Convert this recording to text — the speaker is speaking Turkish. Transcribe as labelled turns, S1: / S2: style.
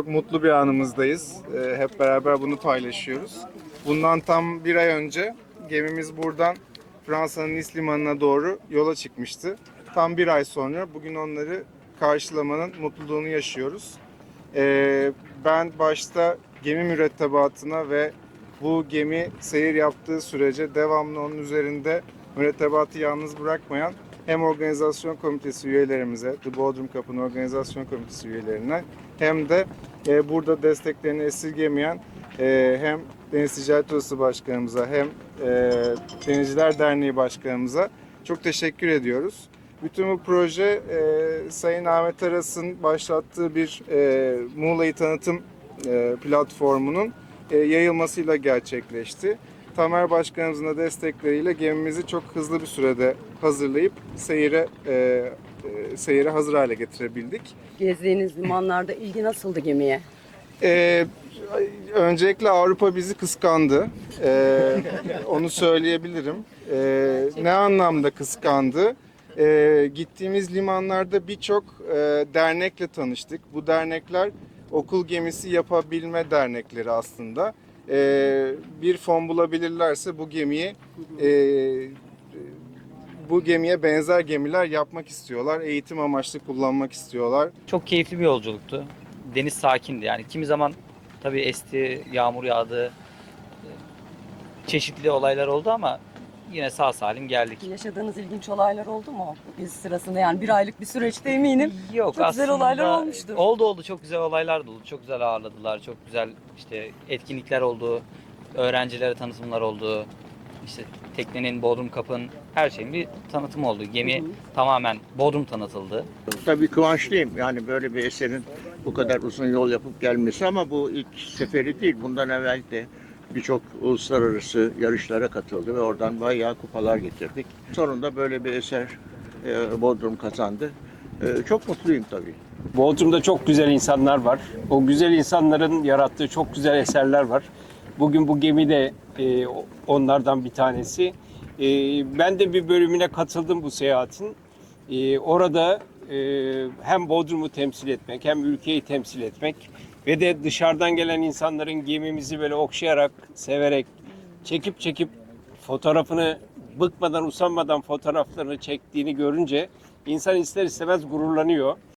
S1: mutlu bir anımızdayız. Ee, hep beraber bunu paylaşıyoruz. Bundan tam bir ay önce gemimiz buradan Fransa'nın Nice limanına doğru yola çıkmıştı. Tam bir ay sonra bugün onları karşılamanın mutluluğunu yaşıyoruz. Ee, ben başta gemi mürettebatına ve bu gemi seyir yaptığı sürece devamlı onun üzerinde mürettebatı yalnız bırakmayan hem organizasyon komitesi üyelerimize, The Bodrum Cup'ın organizasyon komitesi üyelerine hem de e, burada desteklerini esirgemeyen e, hem Deniz Ticaret Odası Başkanımıza hem e, Denizciler Derneği Başkanımıza çok teşekkür ediyoruz. Bütün bu proje e, Sayın Ahmet Aras'ın başlattığı bir e, Muğla'yı tanıtım e, platformunun e, yayılmasıyla gerçekleşti. Tamer Başkanımızın da destekleriyle gemimizi çok hızlı bir sürede hazırlayıp seyire e, e, seyire hazır hale getirebildik.
S2: Gezdiğiniz limanlarda ilgi nasıldı gemiye?
S1: Ee, öncelikle Avrupa bizi kıskandı. Ee, onu söyleyebilirim. Ee, ne anlamda kıskandı? Ee, gittiğimiz limanlarda birçok e, dernekle tanıştık. Bu dernekler okul gemisi yapabilme dernekleri aslında. Ee, bir fon bulabilirlerse bu gemiyi e, bu gemiye benzer gemiler yapmak istiyorlar. Eğitim amaçlı kullanmak istiyorlar.
S3: Çok keyifli bir yolculuktu. Deniz sakindi yani kimi zaman tabii esti, yağmur yağdı. Çeşitli olaylar oldu ama yine sağ salim geldik.
S2: Yaşadığınız ilginç olaylar oldu mu? Biz sırasında yani bir aylık bir süreçte eminim.
S3: Yok
S2: Çok güzel olaylar olmuştur.
S3: Oldu oldu çok güzel olaylar da oldu. Çok güzel ağırladılar. Çok güzel işte etkinlikler oldu. Öğrencilere tanıtımlar oldu. İşte teknenin, Bodrum Kapı'nın her şeyin bir tanıtımı oldu. Gemi
S2: Hı hı.
S3: tamamen Bodrum tanıtıldı.
S4: Tabii kıvançlıyım. Yani böyle bir eserin bu kadar uzun yol yapıp gelmesi ama bu ilk seferi değil. Bundan evvel de birçok uluslararası yarışlara katıldı ve oradan bayağı kupalar getirdik. Sonunda böyle bir eser e, Bodrum kazandı. E, çok mutluyum tabii.
S5: Bodrum'da çok güzel insanlar var. O güzel insanların yarattığı çok güzel eserler var. Bugün bu gemi de e, onlardan bir tanesi. Ben de bir bölümüne katıldım bu seyahatin. Orada hem Bodrum'u temsil etmek hem ülkeyi temsil etmek ve de dışarıdan gelen insanların gemimizi böyle okşayarak, severek, çekip çekip fotoğrafını bıkmadan, usanmadan fotoğraflarını çektiğini görünce insan ister istemez gururlanıyor.